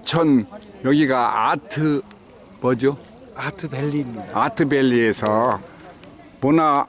포천 여기가 아트 뭐죠? 아트밸리입니다. 아트밸리에서 문화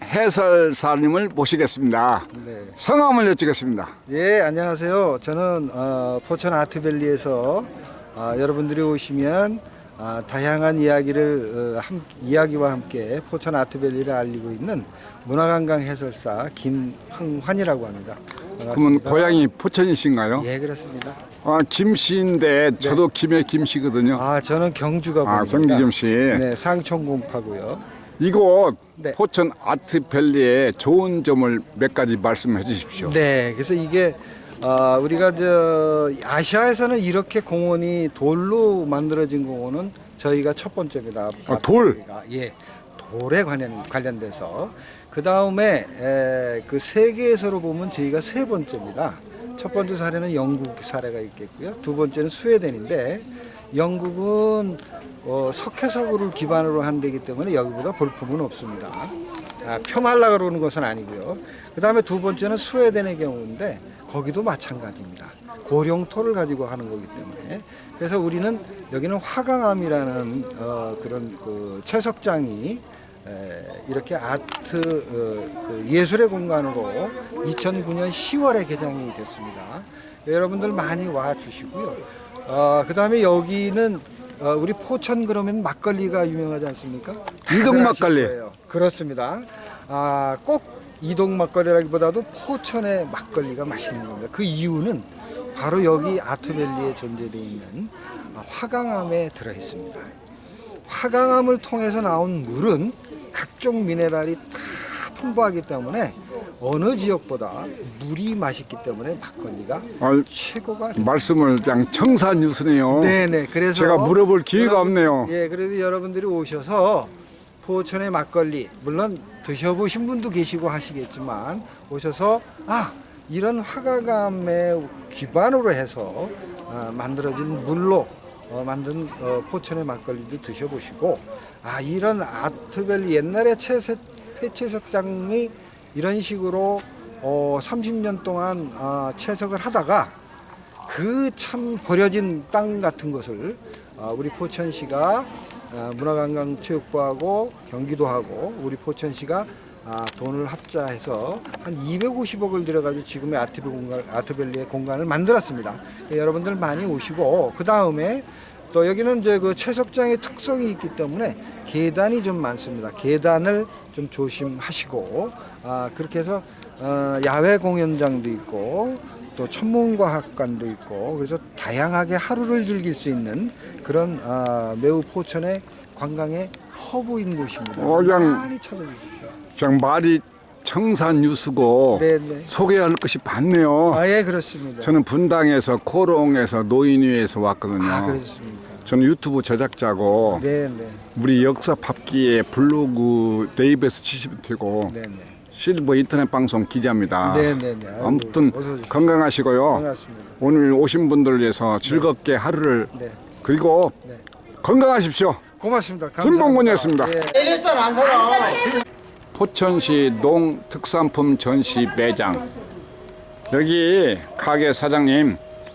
해설사님을 모시겠습니다. 네. 성함을 여쭙겠습니다. 예, 안녕하세요. 저는 어, 포천 아트밸리에서 어, 여러분들이 오시면 어, 다양한 이야기를 어, 함, 이야기와 함께 포천 아트밸리를 알리고 있는 문화관광 해설사 김흥환이라고 합니다. 그러면. 고향이 포천이신가요? 예, 그렇습니다. 아, 김씨인데 저도 김해 김씨거든요. 아, 저는 경주가 아. 경주 김씨. 네, 상천공파고요. 이곳 네. 포천 아트밸리의 좋은 점을 몇 가지 말씀해 주십시오. 네, 그래서 이게 어, 우리가 저 아시아에서는 이렇게 공원이 돌로 만들어진 공원은 저희가 첫 번째입니다. 아, 돌? 예, 돌에 관련 관련돼서 그 다음에 그 세계에서로 보면 저희가 세 번째입니다. 첫 번째 사례는 영국 사례가 있겠고요. 두 번째는 스웨덴인데 영국은 어, 석회석을 기반으로 한 데기 때문에 여기보다 볼품은 없습니다. 아, 폄하려 그러는 것은 아니고요. 그 다음에 두 번째는 스웨덴의 경우인데 거기도 마찬가지입니다. 고령토를 가지고 하는 거기 때문에 그래서 우리는 여기는 화강암이라는 어, 그런 그 채석장이 에, 이렇게 아트 어, 그 예술의 공간으로 2009년 10월에 개장이 됐습니다. 여러분들 많이 와 주시고요. 어, 그 다음에 여기는 어, 우리 포천 그러면 막걸리가 유명하지 않습니까? 이동 막걸리. 그렇습니다. 아, 꼭 이동 막걸리라기보다도 포천의 막걸리가 맛있는 겁니다. 그 이유는 바로 여기 아트밸리에 존재되어 있는 화강암에 들어 있습니다. 화강암을 통해서 나온 물은 각종 미네랄이 다 풍부하기 때문에 어느 지역보다 물이 맛있기 때문에 막걸리가 아, 최고가 말씀을 그냥 청산유수네요. 네네. 그래서 제가 물어볼 기회가 여러분- 없네요. 예, 그래도 여러분들이 오셔서 포천의 막걸리 물론 드셔보신 분도 계시고 하시겠지만 오셔서 아 이런 화가감의 기반으로 해서 아, 만들어진 물로 어, 만든 어, 포천의 막걸리도 드셔보시고 아 이런 아트밸리 옛날에 채색 폐채석장이 이런 식으로 어, 30년 동안 아, 채석을 하다가 그 참 버려진 땅 같은 것을 아, 우리 포천시가 아, 문화관광체육부하고 경기도하고 우리 포천시가 아, 돈을 합자해서 한 250억을 들여가지고 지금의 아트밸리 공간, 아트밸리의 공간을 만들었습니다. 예, 여러분들 많이 오시고 그 다음에 또 여기는 이제 그 채석장의 특성이 있기 때문에 계단이 좀 많습니다. 계단을 좀 조심하시고 아, 그렇게 해서 어, 야외 공연장도 있고 또 천문과학관도 있고 그래서 다양하게 하루를 즐길 수 있는 그런 아, 매우 포천의 관광의 허브인 곳입니다. 어, 그냥- 많이 찾아주십시오. 그냥 말이 청산유수고 네네. 소개할 것이 많네요. 아예 그렇습니다. 저는 분당에서 코롱에서 노인위에서 왔거든요. 아 그렇습니까? 저는 유튜브 제작자고 네네 우리 역사 밥기에 블로그 네이버에서 치시면 되고 네네 실버 인터넷 방송 기자입니다. 네네네. 아이고, 아무튼 어서 오십시오. 건강하시고요. 반갑습니다. 오늘 오신 분들을 위해서 즐겁게 하루를 네. 그리고 네. 건강하십시오. 고맙습니다. 감사합니다. 김봉곤이었습니다. 예. 포천시 농특산품 전시 매장 여기 가게 사장님